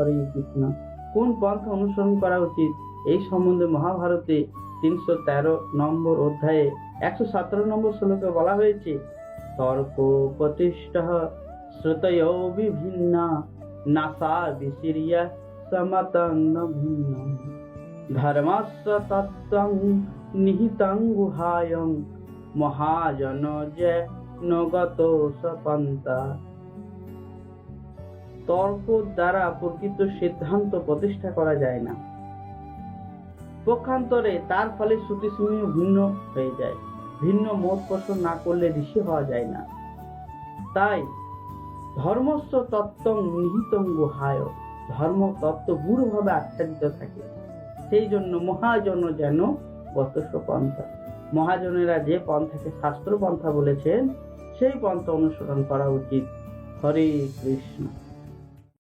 হরে কৃষ্ণ কোন পন্থা অনুসরণ করা উচিত? এই সম্বন্ধে মহাভারতে তিনশো তেরো নম্বর অধ্যায়ে একশো সতেরো নম্বর শ্লোকে বলা হয়েছে, তর্ক প্রতিষ্ঠা শ্রুতয় বিভিন্ন নাসা বিশিরিয়া সমতং ভিন্ন ধর্মস্য তত্ত্বং নিহিতং গুহায়ং। মহাজন যে নগত সপন্তা তর্ক দ্বারা প্রকৃত সিদ্ধান্ত প্রতিষ্ঠা করা যায় না। পক্ষান্তরে তার ফলে শ্রুতিসমূহ ভিন্ন হয়ে যায়। ভিন্ন মত পোষণ না করলে ঋষি হওয়া যায় না। তাই ধর্মস্ব তত্ত্ব নিহিতং গুহায়, ধর্ম তত্ত্ব গূঢ়ভাবে আচ্ছাদিত থাকে। সেই জন্য মহাজন যেন গতস্ব পন্থা। মহাজনেরা যে পন্থাকে শাস্ত্র পন্থা বলেছেন, সেই পন্থা অনুসরণ করা উচিত। হরে কৃষ্ণ।